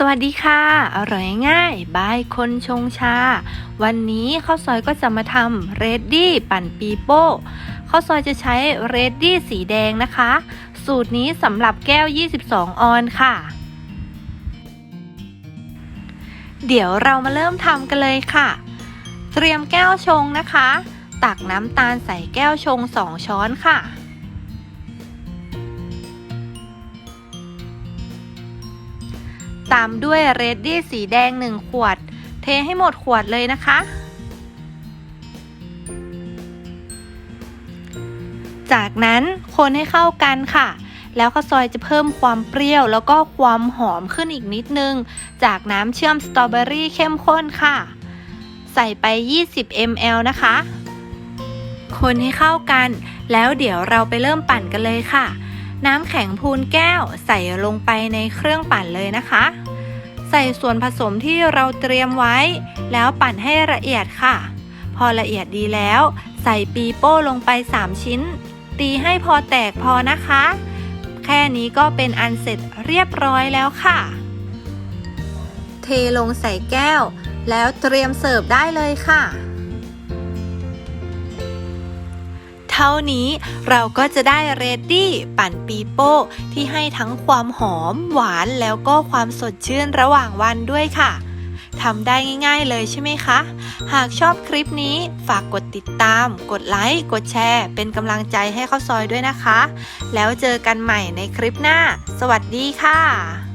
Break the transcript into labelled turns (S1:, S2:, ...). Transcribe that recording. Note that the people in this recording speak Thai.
S1: สวัสดีค่ะ อร่อยง่ายบายคนชงชา วันนี้ข้าวซอยก็จะมาทำเรดดี้ปั่นปีโป้ข้าวซอยจะใช้เรดดี้สีแดงนะคะ สูตรนี้สำหรับแก้ว 22 ออนค่ะ เดี๋ยวเรามาเริ่มทำกันเลยค่ะ เตรียมแก้วชงนะคะ ตักน้ำตาลใส่แก้วชง 2 ช้อนค่ะ ตามด้วยเรดดี้สีแดง 1 ขวด เทให้หมดขวดเลยนะคะ จากนั้นคนให้เข้ากันค่ะ แล้วข้าวซอยจะเพิ่มความเปรี้ยว แล้วก็ความหอมขึ้นอีกนิดนึง จากน้ำเชื่อมสตรอเบอรี่เข้มข้นค่ะ ใส่ไป 20 ml นะคะ คนให้เข้ากัน แล้วเดี๋ยวเราไปเริ่มปั่นกันเลยค่ะ น้ำแข็งพูนแก้วใส่ลงไปในเครื่องปั่นเลยนะคะ ใส่ส่วนผสมที่เราเตรียมไว้ แล้วปั่นให้ละเอียดค่ะ พอละเอียดดีแล้ว ใส่ปีโป้ลงไป 3 ชิ้น ตีให้พอแตกพอนะคะ แค่นี้ก็เป็นอันเสร็จเรียบร้อยแล้วค่ะ เทลงใส่แก้ว แล้วเตรียมเสิร์ฟได้เลยค่ะ ท่านี้เราก็จะได้เรดดี้ปั่นปีโป้ที่ให้ทั้งความหอมหวานแล้วก็ความสดชื่นระหว่างวันด้วยค่ะทำได้ง่ายๆเลยใช่ไหมคะ หากชอบคลิปนี้ฝากกดติดตาม กดไลค์ กดแชร์ เป็นกำลังใจให้ข้าวซอยด้วยนะคะ แล้วเจอกันใหม่ในคลิปหน้า สวัสดีค่ะ